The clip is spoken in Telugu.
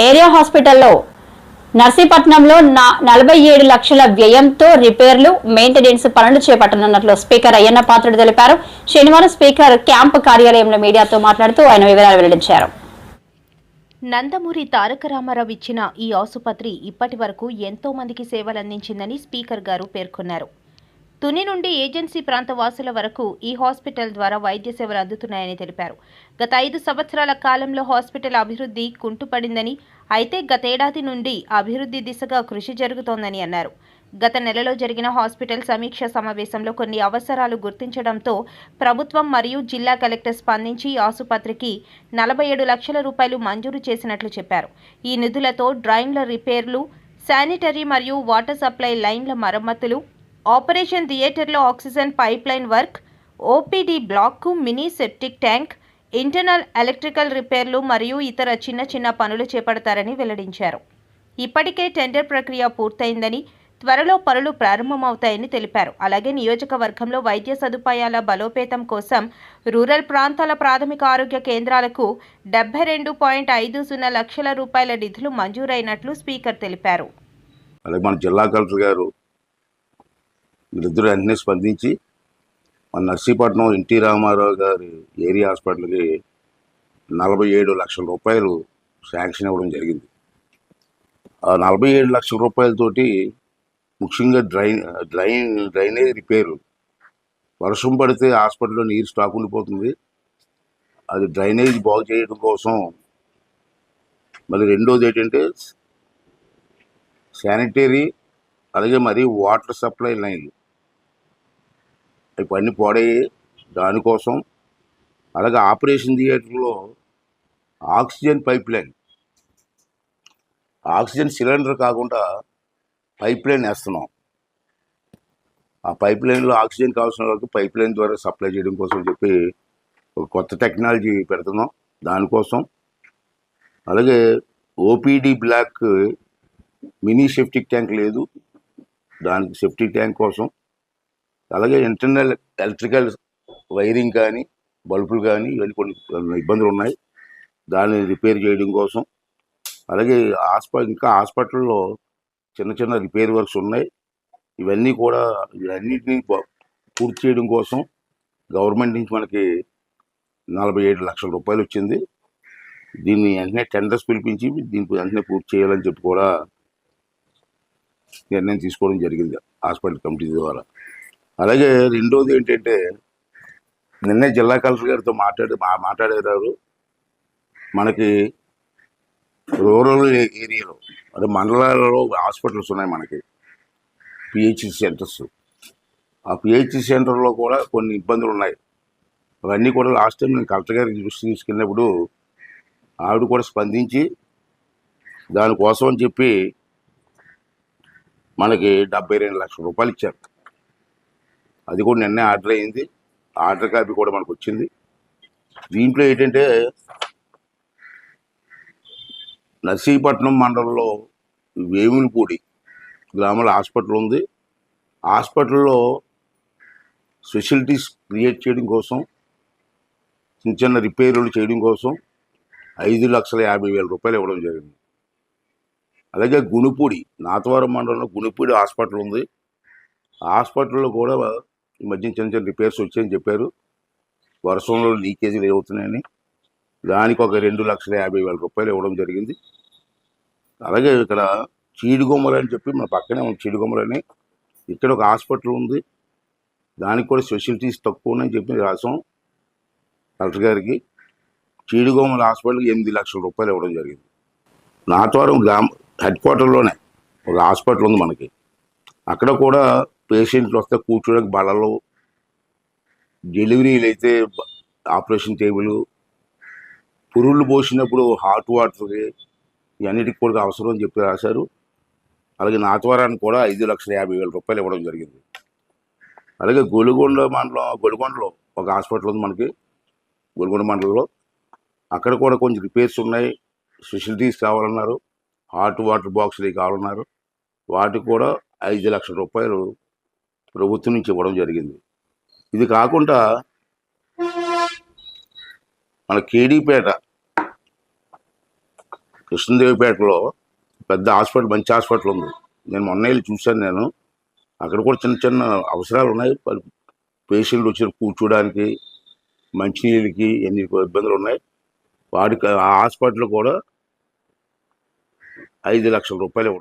ఏరియా హాస్పిటల్లో. నర్సీపట్నంలో నా- నలభై ఏడు లక్షల వ్యయంతో రిపేర్లు మెయింటెనెన్స్ పనులు చేపట్టనున్నట్లు స్పీకర్ అయ్యన్న పాత్రుడు తెలిపారు. శనివారం స్పీకర్ క్యాంపు కార్యాలయంలో మీడియాతో మాట్లాడుతూ ఆయన వివరాలు వెల్లడించారు. నందమూరి తారక రామారావు ఇచ్చిన ఈ ఆసుపత్రి ఇప్పటి వరకు ఎంతో మందికి సేవలందించిందని స్పీకర్ గారు పేర్కొన్నారు. తుని నుండి ఏజెన్సీ ప్రాంత వాసుల వరకు ఈ హాస్పిటల్ ద్వారా వైద్య సేవలు అందుతున్నాయని తెలిపారు. గత ఐదు సంవత్సరాల కాలంలో హాస్పిటల్ అభివృద్ధి కుంటుపడిందని అయితే గతేడాది నుండి అభివృద్ధి దిశగా కృషి జరుగుతోందని అన్నారు. గత నెలలో జరిగిన హాస్పిటల్ సమీక్ష సమావేశంలో కొన్ని అవసరాలు గుర్తించడంతో ప్రభుత్వం మరియు జిల్లా కలెక్టర్ స్పందించి ఆసుపత్రికి నలభై ఏడు లక్షల రూపాయలు మంజూరు చేసినట్లు చెప్పారు. ఈ నిధులతో డ్రైన్ల రిపేర్లు శానిటరీ మరియు వాటర్ సప్లై లైన్ల మరమ్మతులు ఆపరేషన్ థియేటర్లో ఆక్సిజన్ పైప్లైన్ వర్క్ ఓపీడీ బ్లాక్కు mini septic tank internal electrical రిపేర్లు మరియు ఇతర చిన్న చిన్న పనులు చేపడతారని వెల్లడించారు. ఇప్పటికే టెండర్ ప్రక్రియ పూర్తయిందని త్వరలో పనులు ప్రారంభమవుతాయని తెలిపారు. అలాగే నియోజకవర్గంలో వైద్య సదుపాయాల బలోపేతం కోసం రూరల్ ప్రాంతాల ప్రాథమిక ఆరోగ్య కేంద్రాలకు డెబ్బై రెండు పాయింట్ ఐదు సున్నా లక్షల రూపాయల నిధులు మంజూరైనట్లు స్పీకర్ తెలిపారు. అలాగే మన జిల్లా కలెక్టర్ గారు వీళ్ళిద్దరూ వెంటనే స్పందించి మన నర్సీపట్నం ఎన్టీ రామారావు గారి ఏరియా హాస్పిటల్కి నలభై ఏడు లక్షల రూపాయలు శాంక్షన్ ఇవ్వడం జరిగింది. ఆ నలభై ఏడు లక్షల రూపాయలతోటి ముఖ్యంగా డ్రైన్ డ్రైన్ డ్రైనేజ్ రిపేరు. వర్షం పడితే హాస్పిటల్లో నీరు స్టాక్ ఉండిపోతుంది. అది డ్రైనేజ్ బాగు చేయడం కోసం మళ్ళీ రెండోది ఏంటంటే శానిటరీ అలాగే మరి వాటర్ సప్లై లైన్లు. ఇవన్నీ పాడయ్యాయి. దానికోసం అలాగే ఆపరేషన్ థియేటర్లో oxygen pipe line oxygen cylinder కాకుండా పైప్ లైన్ వేస్తున్నాం. ఆ పైప్ లైన్లో ఆక్సిజన్ కావాల్సిన వరకు పైప్ లైన్ ద్వారా సప్లై చేయడం కోసం చెప్పి ఒక కొత్త టెక్నాలజీ పెడుతున్నాం. దానికోసం అలాగే OPD block mini septic tank లేదు. దానికి సెప్టిక్ ట్యాంక్ కోసం అలాగే ఇంటర్నల్ ఎలక్ట్రికల్ వైరింగ్ కానీ బల్బులు కానీ ఇవన్నీ కొన్ని ఇబ్బందులు ఉన్నాయి. దాన్ని రిపేర్ చేయడం కోసం. అలాగే హాస్పిటల్ ఇంకా హాస్పిటల్లో చిన్న చిన్న రిపేర్ వర్క్స్ ఉన్నాయి. ఇవన్నీ కూడా ఇవన్నిటిని పూర్తి చేయడం కోసం గవర్నమెంట్ నుంచి మనకి నలభై ఏడు లక్షల రూపాయలు వచ్చింది. దీన్ని వెంటనే టెండర్స్ పిలిపించి దీనికి వెంటనే పూర్తి చేయాలని చెప్పి కూడా నిర్ణయం తీసుకోవడం జరిగింది హాస్పిటల్ కమిటీ ద్వారా. అలాగే రెండోది ఏంటంటే నిన్నే జిల్లా కలెక్టర్ గారితో మాట్లాడి మా మనకి రూరల్ ఏరియాలో అంటే మండలాలలో హాస్పిటల్స్ ఉన్నాయి మనకి. PHC centres. ఆ పిహెచ్సి సెంటర్లో కూడా కొన్ని ఇబ్బందులు ఉన్నాయి. అవన్నీ కూడా లాస్ట్ టైం నేను కలెక్టర్ గారికి దృష్టి తీసుకెళ్ళినప్పుడు ఆవిడ కూడా స్పందించి దానికోసం అని చెప్పి మనకి డెబ్బై రెండు లక్షల రూపాయలు ఇచ్చారు. అది కూడా నిన్నే ఆర్డర్ అయింది. ఆర్డర్ కాపీ కూడా మనకు వచ్చింది. దీంట్లో ఏంటంటే నర్సీపట్నం మండలంలో వేములపూడి గ్రామంలో హాస్పిటల్ ఉంది. హాస్పిటల్లో ఫెసిలిటీస్ క్రియేట్ చేయడం కోసం చిన్న చిన్న రిపేర్లు చేయడం కోసం ఐదు లక్షల యాభై వేల రూపాయలు ఇవ్వడం జరిగింది. అలాగే గుణిపూడి నాతవరం మండలంలో గుణిపూడి హాస్పిటల్ ఉంది. హాస్పిటల్లో కూడా ఈ మధ్య చిన్న చిన్న రిపేర్స్ వచ్చాయని చెప్పారు. వర్షంలో లీకేజీలు అవుతున్నాయని దానికి ఒక రెండు లక్షల యాభై వేల రూపాయలు ఇవ్వడం జరిగింది. అలాగే ఇక్కడ చీడిగొమ్మలు అని చెప్పి మన పక్కనే ఉంది చీడుగొమ్మలు అని ఇక్కడ ఒక హాస్పిటల్ ఉంది. దానికి కూడా ఫెసిలిటీస్ తక్కువ ఉన్నాయని చెప్పి రాసాం కలెక్టర్ గారికి. చీడిగొమ్మల హాస్పిటల్కి ఎనిమిది లక్షల రూపాయలు ఇవ్వడం జరిగింది. నాతవరం గ్రామ హెడ్ క్వార్టర్లోనే ఒక హాస్పిటల్ ఉంది మనకి. అక్కడ కూడా పేషెంట్లు వస్తే కూర్చోడానికి బలలు డెలివరీలు అయితే ఆపరేషన్ టేబుల్ పురుళ్ళు పోసినప్పుడు హాట్ వాటర్కి ఇవన్నిటికి కూడా అవసరం అని చెప్పి రాశారు. అలాగే నాతవరానికి కూడా ఐదు లక్షల యాభై వేల రూపాయలు ఇవ్వడం జరిగింది. అలాగే గొలుగొండ మండలం గొలుగొండలో ఒక హాస్పిటల్ ఉంది మనకి గొలుగొండ మండలంలో. అక్కడ కూడా కొంచెం రిపేర్స్ ఉన్నాయి ఫెసిలిటీస్ కావాలన్నారు హాట్ వాటర్ బాక్సులు కావాలన్నారు. వాటికి కూడా ఐదు లక్షల రూపాయలు ప్రభుత్వం నుంచి ఇవ్వడం జరిగింది. ఇది కాకుండా మన కేడీపేట కృష్ణదేవిపేటలో పెద్ద హాస్పిటల్ మంచి హాస్పిటల్ ఉంది. నేను మొన్న వెళ్ళి చూశాను నేను. అక్కడ కూడా చిన్న చిన్న అవసరాలు ఉన్నాయి. పేషెంట్లు వచ్చి కూర్చోడానికి మంచినీళ్ళకి ఎన్ని ఇబ్బందులు ఉన్నాయి. వాడికి ఆ హాస్పిటల్ కూడా ఐదు లక్షల రూపాయలు ఇవ్వడం